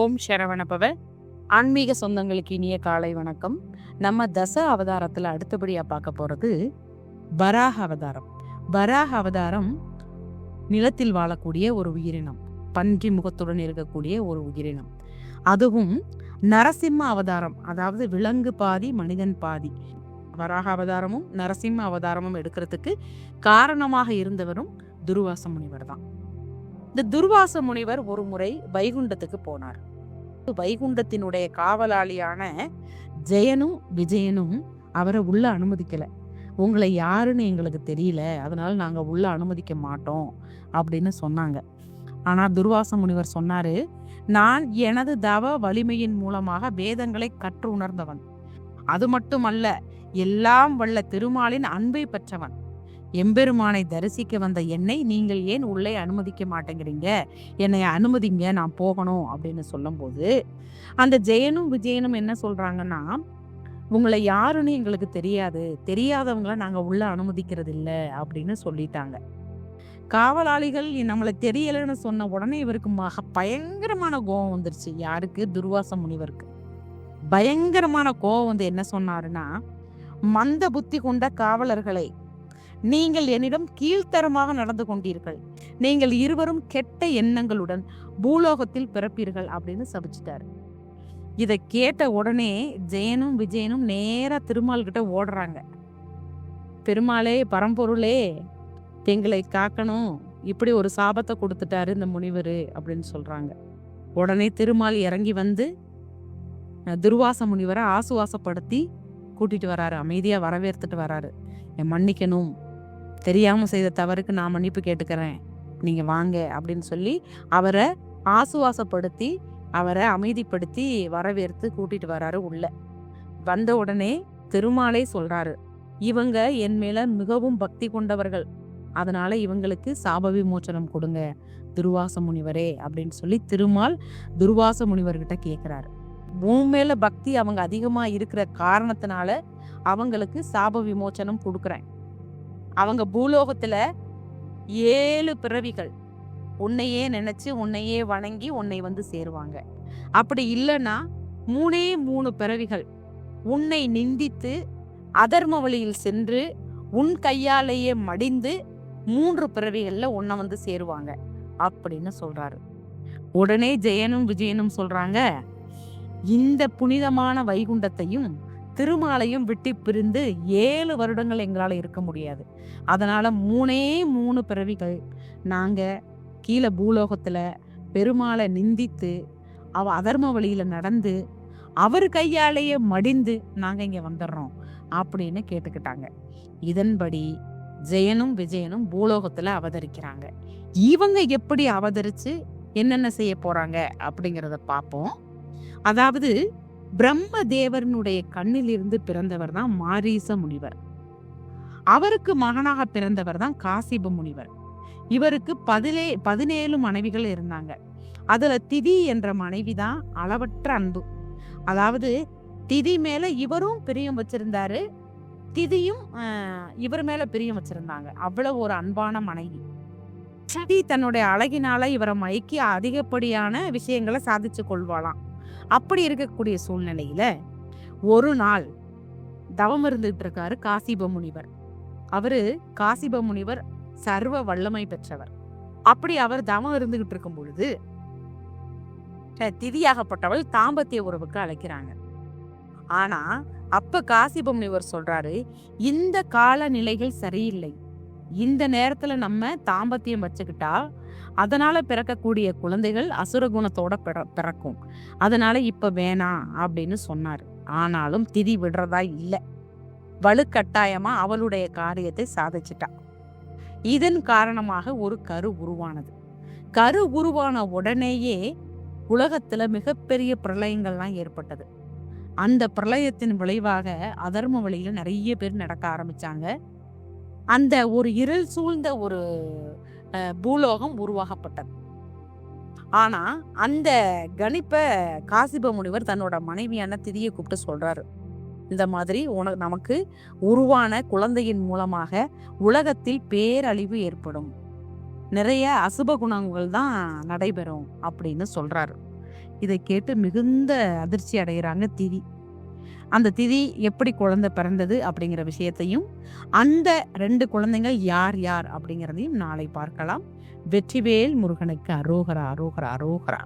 ஓம் சரவணபவ. ஆன்மீக சொந்தங்களுக்கு இனிய காலை வணக்கம். நம்ம தச அவதாரத்தில் அடுத்தபடியாக பார்க்க போகிறது வராக அவதாரம். வராக அவதாரம் நிலத்தில் வாழக்கூடிய ஒரு உயிரினம் பன்றி முகத்துடன் இருக்கக்கூடிய ஒரு உயிரினம். அதுவும் நரசிம்ம அவதாரம் அதாவது விலங்கு பாதி மனிதன் பாதி. வராக அவதாரமும் நரசிம்ம அவதாரமும் எடுக்கிறதுக்கு காரணமாக இருந்தவரும் துர்வாச முனிவர் தான் இந்த துர்வாச முனிவர் ஒரு முறை வைகுண்டத்துக்கு போனார். வைகுண்டத்தினுடைய காவலாளியான ஜெயனும் விஜயனும் அவரை உள்ள அனுமதிக்கல. உங்களை யாருன்னு எங்களுக்கு தெரியல. அதனால நாங்க உள்ள அனுமதிக்க மாட்டோம் அப்படின்னு சொன்னாங்க. ஆனா துர்வாச முனிவர் சொன்னாரு நான் எனது தவ வலிமையின் மூலமாக வேதங்களை கற்று உணர்ந்தவன். அது மட்டுமல்ல எல்லாம் வல்ல திருமாலின் அன்பை பெற்றவன். எம்பெருமானை தரிசிக்க வந்த என்னை நீங்கள் ஏன் உள்ளே அனுமதிக்க மாட்டேங்கிறீங்க? என்னை அனுமதிங்க நான் போகணும் அப்படின்னு சொல்லும்போது அந்த ஜெயனும் விஜயனும் என்ன சொல்றாங்கன்னா உங்களை யாருன்னு எங்களுக்கு தெரியாது. தெரியாதவங்கள நாங்கள் உள்ள அனுமதிக்கிறது இல்லை அப்படின்னு சொல்லிட்டாங்க. காவலாளிகள் நம்மளை தெரியலைன்னு சொன்ன உடனே இவருக்கு மக பயங்கரமான கோபம் வந்துருச்சு. யாருக்கு? துர்வாச முனிவருக்கு. பயங்கரமான கோபம் வந்து என்ன சொன்னாருன்னா மந்த புத்தி கொண்ட காவலர்களை நீங்கள் என்னிடம் கீழ்த்தரமாக நடந்து கொண்டீர்கள். நீங்கள் இருவரும் கெட்ட எண்ணங்களுடன் பூலோகத்தில் பிறப்பீர்கள் அப்படின்னு சபிச்சிட்டாரு. இதை கேட்ட உடனே ஜெயனும் விஜயனும் நேரா திருமால் கிட்ட ஓடுறாங்க. பெருமாளே பரம்பொருளே எங்களை காக்கணும். இப்படி ஒரு சாபத்தை கொடுத்துட்டாரு இந்த முனிவர் அப்படின்னு சொல்றாங்க. உடனே திருமால் இறங்கி வந்து துர்வாச முனிவரை ஆசுவாசப்படுத்தி கூட்டிட்டு வராரு அமைதியா வரவேற்றுட்டு வராரு. மன்னிக்கணும். தெரியாமல் செய்த தவறுக்கு நான் மன்னிப்பு கேட்டுக்கிறேன். நீங்கள் வாங்க அப்படின்னு சொல்லி அவரை ஆசுவாசப்படுத்தி அவரை அமைதிப்படுத்தி வரவேற்று கூட்டிட்டு வராரு உள்ள. வந்த உடனே திருமாலே சொல்கிறாரு இவங்க என் மேலே மிகவும் பக்தி கொண்டவர்கள். அதனால இவங்களுக்கு சாப விமோச்சனம் கொடுங்க துர்வாச முனிவரே அப்படின்னு சொல்லி திருமால் துர்வாச முனிவர்கிட்ட கேட்குறாரு உன் மேல பக்தி அவங்க அதிகமாக இருக்கிற காரணத்தினால அவங்களுக்கு சாப விமோச்சனம் கொடுக்குறேன். அவங்க பூலோகத்துல ஏழு பிறவிகள். உன்னையே நினைச்சு உன்னையே வணங்கி உன்னை வந்து சேருவாங்க. அப்படி இல்லைன்னா மூணே மூணு பிறவிகள். உன்னை நிந்தித்து அதர்ம வழியில் சென்று உன் கையாலேயே மடிந்து மூன்று பிறவிகள்ல உன்னை வந்து சேருவாங்க. அப்படின்னு சொல்றாரு. உடனே ஜெயனும் விஜயனும் சொல்றாங்க இந்த புனிதமான வைகுண்டத்தையும் திருமாலையும் விட்டு பிரிந்து ஏழு வருடங்கள் எங்களால் இருக்க முடியாது. அதனால் மூணே மூணு பிறவிகள் நாங்கள் கீழே பூலோகத்தில் பெருமாளை நிந்தித்து அவ அதர்ம வழியில் நடந்து அவர் கையாலேயே மடிந்து நாங்கள் இங்கே வந்துடுறோம் அப்படின்னு கேட்டுக்கிட்டாங்க. இதன்படி ஜெயனும் விஜயனும் பூலோகத்தில் அவதரிக்கிறாங்க. இவங்க எப்படி அவதரித்து என்னென்ன செய்ய போகிறாங்க அப்படிங்கிறத பார்ப்போம் அதாவது பிரம்ம தேவரனுடைய கண்ணிலிருந்து பிறந்தவர் தான் மாரீச முனிவர். அவருக்கு மகனாக பிறந்தவர் தான் காசிப முனிவர். இவருக்கு பதிலே பதினேழு மனைவிகள் இருந்தாங்க. அதுல திதி என்ற மனைவி தான் அளவற்ற அன்பு. அதாவது திதி மேல இவரும் பிரியம் வச்சிருந்தாரு. திதியும் இவர் மேல பிரியம் வச்சிருந்தாங்க. அவ்வளவு ஒரு அன்பான மனைவி. திதி தன்னுடைய அழகினால இவரை மயக்கி அதிகப்படியான விஷயங்களை சாதிச்சு கொள்வாளாம். அப்படி இருக்கக்கூடிய சூழ்நிலையில ஒரு நாள் தவம் இருந்துட்டு இருக்காரு காசிப முனிவர். அவரு காசிப முனிவர் சர்வ வல்லமை பெற்றவர். அப்படி அவர் தவம் இருந்துகிட்டு இருக்கும் பொழுது திதியாகப்பட்டவள் தாம்பத்திய உறவுக்கு அழைக்கிறாங்க. ஆனா அப்ப காசிப முனிவர் சொல்றாரு இந்த காலநிலைகள் சரியில்லை. இந்த நேரத்துல நம்ம தாம்பத்தியம் வச்சுக்கிட்டா அதனால பிறக்கக்கூடிய குழந்தைகள் அசுரகுணத்தோட பிற- பிறக்கும். அதனால இப்ப வேணாம் அப்படின்னு சொன்னார். ஆனாலும் திதி விடுறதா இல்லை. வலுக்கட்டாயமா அவளுடைய காரியத்தை சாதிச்சிட்டா. இதன் காரணமாக ஒரு கரு உருவானது. கரு உருவான உடனேயே உலகத்துல மிகப்பெரிய பிரளயங்கள்லாம் ஏற்பட்டது. அந்த பிரளயத்தின் விளைவாக அதர்ம வழியில் நிறைய பேர் நடக்க ஆரம்பிச்சாங்க. அந்த ஒரு இருள் சூழ்ந்த ஒரு பூலோகம் உருவாகப்பட்டது. ஆனால் அந்த கணிப்பை காசிப முனிவர் தன்னோட மனைவியான திதியை கூப்பிட்டு சொல்கிறாரு இந்த மாதிரி உன நமக்கு உருவான குழந்தையின் மூலமாக உலகத்தில் பேரழிவு ஏற்படும். நிறைய அசுப குணங்கள் தான் நடைபெறும் அப்படின்னு சொல்கிறாரு இதை கேட்டு மிகுந்த அதிர்ச்சி அடைகிறாங்க திதி. அந்த திதி எப்படி குழந்தை பிறந்தது அப்படிங்கிற விஷயத்தையும் அந்த ரெண்டு குழந்தைங்க யார் யார் அப்படிங்கிறதையும் நாளை பார்க்கலாம். வெற்றிவேல் முருகனுக்கு அரோகரா அரோகரா அரோகரா.